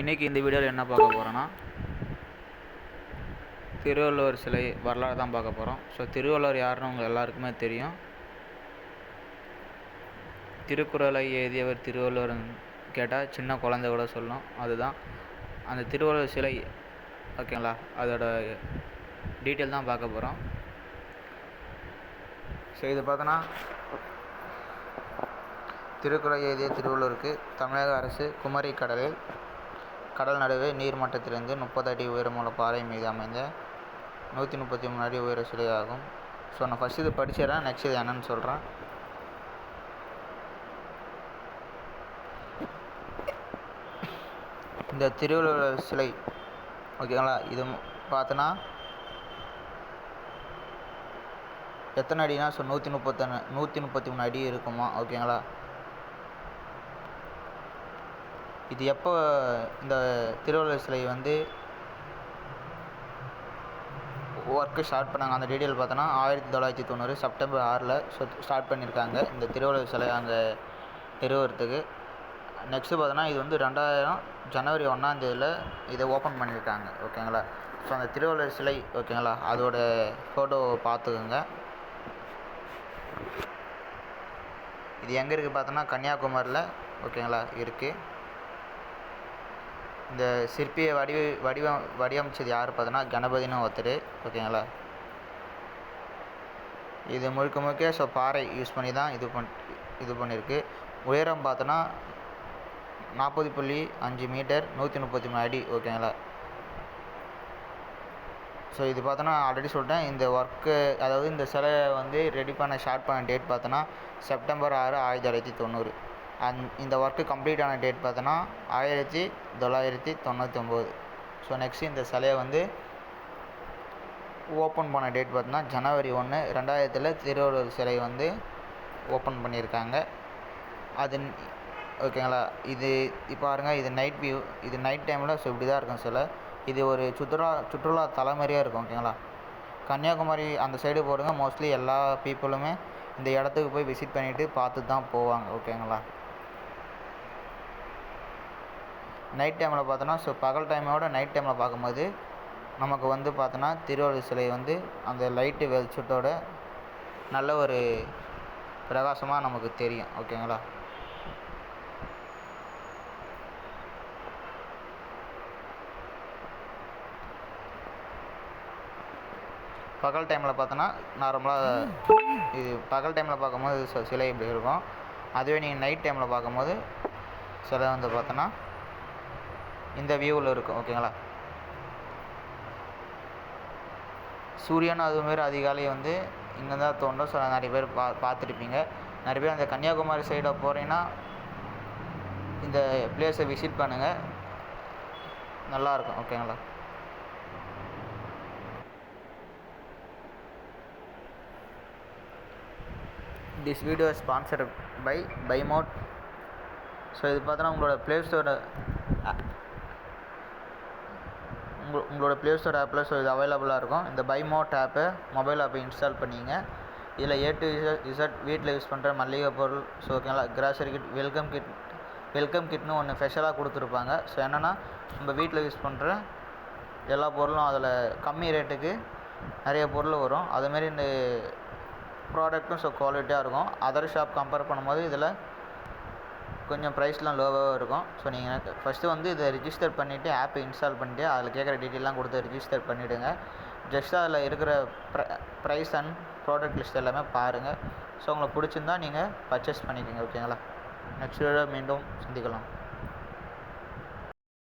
இன்றைக்கி இந்த வீடியோவில் என்ன பார்க்க போகிறோன்னா திருவள்ளுவர் சிலை வரலாறு தான் பார்க்க போகிறோம் ஸோ திருவள்ளுவர் யாருன்னு உங்கள் எல்லாருக்குமே தெரியும். திருக்குறளை எழுதியவர் திருவள்ளுவர்னு கேட்டால் சின்ன குழந்தை கூட சொல்லும் அதுதான். அந்த திருவள்ளுவர் சிலை ஓகேங்களா? அதோட டீட்டெயில் தான் பார்க்க போகிறோம் ஸோ இது பார்த்தோன்னா திருக்குறள் எழுதிய திருவள்ளுவருக்கு தமிழக அரசு குமரி கடலில் கடல் நடுவே நீர்மட்டத்திலிருந்து முப்பது அடி உயரமுள்ள பாறை மீது அமைந்த நூற்றி முப்பத்தி மூணு அடி உயர சிலை ஆகும் ஸோ நான் ஃபஸ்ட் இது படிச்சிடறேன் நெக்ஸ்ட் இது என்னன்னு சொல்கிறேன் இந்த திருவள்ளுவர் சிலை ஓகேங்களா? இது பார்த்தோன்னா எத்தனை அடினா ஸோ நூற்றி முப்பத்தொன்று நூற்றி முப்பத்தி மூணு அடி இருக்குமா ஓகேங்களா? இது எப்போ இந்த திருவள்ளுவர் சிலை வந்து ஒர்க்கு ஸ்டார்ட் பண்ணாங்க? அந்த டீட்டெயில் பார்த்தோன்னா ஆயிரத்தி தொள்ளாயிரத்தி தொண்ணூறு செப்டம்பர் ஆறில் ஸ்டார்ட் பண்ணியிருக்காங்க இந்த திருவள்ளுவர் சிலை அங்கே நிறுவறதுக்கு நெக்ஸ்ட்டு பார்த்தோன்னா இது வந்து ரெண்டாயிரம் ஜனவரி ஒன்றாந்தேதியில் இதை ஓப்பன் பண்ணியிருக்காங்க ஓகேங்களா ஸோ அந்த திருவள்ளுவர் சிலை ஓகேங்களா அதோட ஃபோட்டோ பார்த்துக்குங்க. இது எங்கே இருக்குது பார்த்தோன்னா கன்னியாகுமரியில் ஓகேங்களா இருக்குது இந்த சிற்பியை வடிவ வடிவம் வடிவமைச்சது யார் பார்த்தோன்னா கணபதினு ஒருத்தர் ஓகேங்களா? இது முழுக்க முழுக்க ஸோ பாறை யூஸ் பண்ணி தான் இது பண் இது பண்ணியிருக்கு உயரம் பார்த்தோன்னா நாற்பது புள்ளி அஞ்சு மீட்டர் நூற்றி முப்பத்தி மூணு அடி ஓகேங்களா? ஸோ இது பார்த்தோன்னா ஆல்ரெடி சொல்லிட்டேன் இந்த ஒர்க்கு அதாவது இந்த சிலையை வந்து ரெடி பண்ண ஸ்டார்ட் பண்ண டேட் பார்த்தோன்னா செப்டம்பர் ஆறு ஆயிரத்தி தொள்ளாயிரத்தி தொண்ணூறு. அந் இந்த ஒர்க்கு கம்ப்ளீட் ஆன டேட் பார்த்தோன்னா ஆயிரத்தி தொள்ளாயிரத்தி தொண்ணூற்றி ஒம்பது ஸோ நெக்ஸ்ட் இந்த சிலையை வந்து ஓப்பன் பண்ண டேட் பார்த்தோன்னா ஜனவரி ஒன்று ரெண்டாயிரத்தில் திருவள்ளுவர் சிலை வந்து ஓப்பன் பண்ணியிருக்காங்க. அது ஓகேங்களா இது இப்போ பாருங்கள் இது நைட் வியூ இது நைட் டைமில் ஸோ இப்படி தான் இருக்கும் சிலை. இது ஒரு சுற்றுலா சுற்றுலா தலைமறையாக இருக்கும் ஓகேங்களா கன்னியாகுமரி அந்த சைடு போடுங்க. மோஸ்ட்லி எல்லா பீப்புளுமே இந்த இடத்துக்கு போய் விசிட் பண்ணிவிட்டு பார்த்து தான் போவாங்க ஓகேங்களா நைட் டைமில் பார்த்தோன்னா ஸோ பகல் டைமோட நைட் டைமில் பார்க்கும்போது நமக்கு வந்து பார்த்தோன்னா திருவள்ளுவர் சிலை வந்து அந்த லைட்டு வெளிச்சத்தோட நல்ல ஒரு பிரகாசமாக நமக்கு தெரியும். ஓகேங்களா பகல் டைமில் பார்த்தோன்னா நார்மலாக இது பகல் டைமில் பார்க்கும்போது சிலை இப்படி இருக்கும். அதுவே நீங்கள் நைட் டைமில் பார்க்கும்போது சிலை வந்து பார்த்தோன்னா இந்த வியூவில் இருக்கும் ஓகேங்களா சூரியன் அதுமாரி அதிகாலை வந்து இங்கே தான் தோன்றும் ஸோ நிறைய பேர் பா பார்த்துருப்பீங்க. நிறைய பேர் அந்த கன்னியாகுமரி சைடாக போகிறீங்கன்னா இந்த பிளேஸை விசிட் பண்ணுங்கள் நல்லாயிருக்கும் ஓகேங்களா திஸ் வீடியோ ஸ்பான்சர்ட் பை பைமோட் ஸோ இது பார்த்தோன்னா உங்களோட ப்ளே ஸ்டோர உங்கள் உங்களோட ப்ளே ஸ்டோர் ஆப்பில் ஸோ இது அவைலபிளாக இருக்கும். இந்த பைமோட் ஆப்பை மொபைல் ஆப்பை இன்ஸ்டால் பண்ணிங்க. இதில் ஏ டு இசட் இசட் வீட்டில் யூஸ் பண்ணுற மளிகை பொருள் ஸோ ஓகேங்களா grocery kit welcome kit welcome கிட்னு ஒன்று ஸ்பெஷலாக கொடுத்துருப்பாங்க. ஸோ என்னென்னா நம்ம வீட்டில் யூஸ் பண்ணுற எல்லா பொருளும் அதில் கம்மி ரேட்டுக்கு நிறைய பொருள் வரும். அதுமாரி இந்த ப்ராடக்ட்டும் ஸோ குவாலிட்டியாக இருக்கும். அதர் ஷாப் கம்பேர் பண்ணும்போது இதில் கொஞ்சம் ப்ரைஸ்லாம் லோவாகவும் இருக்கும். ஸோ நீங்கள் ஃபஸ்ட்டு வந்து இதை ரிஜிஸ்டர் பண்ணிவிட்டு ஆப்பை இன்ஸ்டால் பண்ணிட்டு அதில் கேட்குற டீட்டெயிலாம் கொடுத்து ரிஜிஸ்டர் பண்ணிவிடுங்க ஜஸ்ட் அதில் இருக்கிற ப்ர ப்ரைஸ் அண்ட் ப்ராடக்ட் லிஸ்ட் எல்லாமே பாருங்கள் ஸோ உங்களுக்கு பிடிச்சிருந்தா நீங்கள் பர்ச்சேஸ் பண்ணிக்கோங்க ஓகேங்களா நெக்ஸ்ட் வீடியோ மீண்டும் சந்திக்கலாம்.